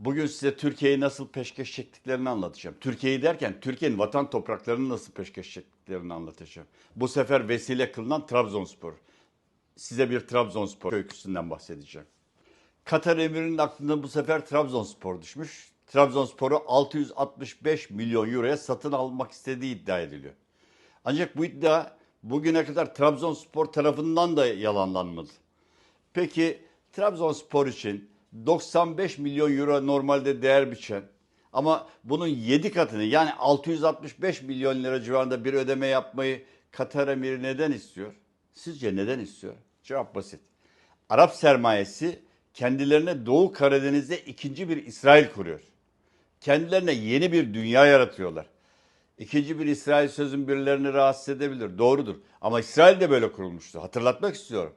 Bugün size Türkiye'yi nasıl peşkeş çektiklerini anlatacağım. Türkiye'yi derken Türkiye'nin vatan topraklarını nasıl peşkeş çektiklerini anlatacağım. Bu sefer vesile kılınan Trabzonspor. Size bir Trabzonspor öyküsünden bahsedeceğim. Katar emirinin aklına bu sefer Trabzonspor düşmüş. Trabzonspor'u 665 milyon euroya satın almak istediği iddia ediliyor. Ancak bu iddia bugüne kadar Trabzonspor tarafından da yalanlanmadı. Peki Trabzonspor için 95 milyon euro normalde değer biçen ama bunun 7 katını yani 665 milyon lira civarında bir ödeme yapmayı Katar emiri neden istiyor? Sizce neden istiyor? Cevap basit. Arap sermayesi kendilerine Doğu Karadeniz'de ikinci bir İsrail kuruyor. Kendilerine yeni bir dünya yaratıyorlar. İkinci bir İsrail sözün birilerini rahatsız edebilir. Doğrudur. Ama İsrail de böyle kurulmuştu. Hatırlatmak istiyorum.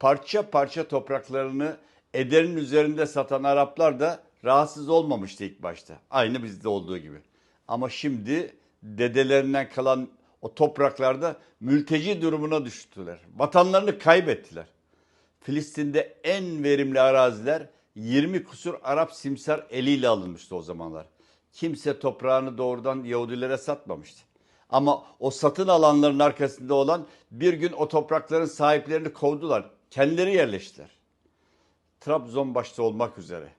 Parça parça topraklarını ederin üzerinde satan Araplar da rahatsız olmamıştı ilk başta. Aynı bizde olduğu gibi. Ama şimdi dedelerinden kalan o topraklarda mülteci durumuna düştüler. Vatanlarını kaybettiler. Filistin'de en verimli araziler 20 kusur Arap simsar eliyle alınmıştı o zamanlar. Kimse toprağını doğrudan Yahudilere satmamıştı. Ama o satın alanların arkasında olan bir gün o toprakların sahiplerini kovdular. Kendileri yerleştiler. Trabzon başta olmak üzere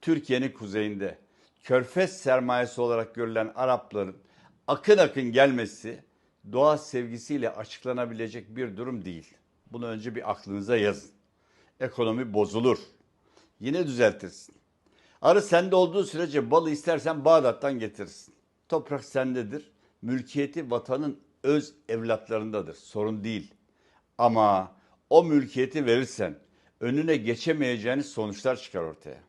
Türkiye'nin kuzeyinde körfez sermayesi olarak görülen Arapların akın akın gelmesi doğa sevgisiyle açıklanabilecek bir durum değil. Bunu önce bir aklınıza yazın. Ekonomi bozulur. Yine düzeltirsin. Arı sende olduğu sürece balı istersen Bağdat'tan getirsin. Toprak sendedir. Mülkiyeti vatanın öz evlatlarındadır. Sorun değil. Ama o mülkiyeti verirsen önüne geçemeyeceğiniz sonuçlar çıkar ortaya.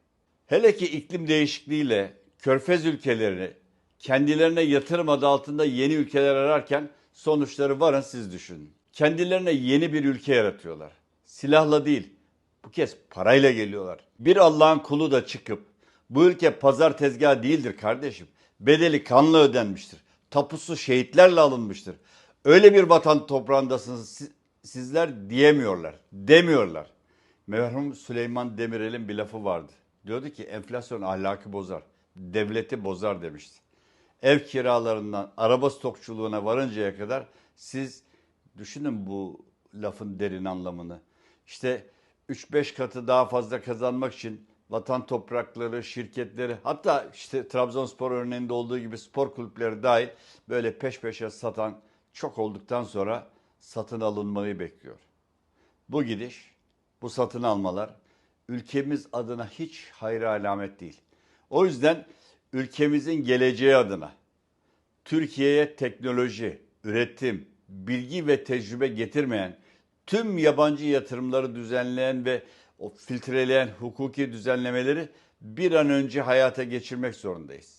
Hele ki iklim değişikliğiyle körfez ülkelerini kendilerine yatırım adı altında yeni ülkeler ararken sonuçları varın siz düşünün. Kendilerine yeni bir ülke yaratıyorlar. Silahla değil, bu kez parayla geliyorlar. Bir Allah'ın kulu da çıkıp bu ülke pazar tezgahı değildir kardeşim. Bedeli kanla ödenmiştir. Tapusu şehitlerle alınmıştır. Öyle bir vatan toprağındasınız siz- sizler diyemiyorlar. Demiyorlar. Merhum Süleyman Demirel'in bir lafı vardı. Diyordu ki enflasyon ahlakı bozar. Devleti bozar demişti. Ev kiralarından araba stokçuluğuna varıncaya kadar siz düşünün bu lafın derin anlamını. İşte 3-5 katı daha fazla kazanmak için vatan toprakları, şirketleri hatta işte Trabzonspor örneğinde olduğu gibi spor kulüpleri dahil böyle peş peşe satan çok olduktan sonra satın alınmayı bekliyor. Bu gidiş, bu satın almalar ülkemiz adına hiç hayra alamet değil. O yüzden ülkemizin geleceği adına Türkiye'ye teknoloji, üretim, bilgi ve tecrübe getirmeyen, tüm yabancı yatırımları düzenleyen ve filtreleyen hukuki düzenlemeleri bir an önce hayata geçirmek zorundayız.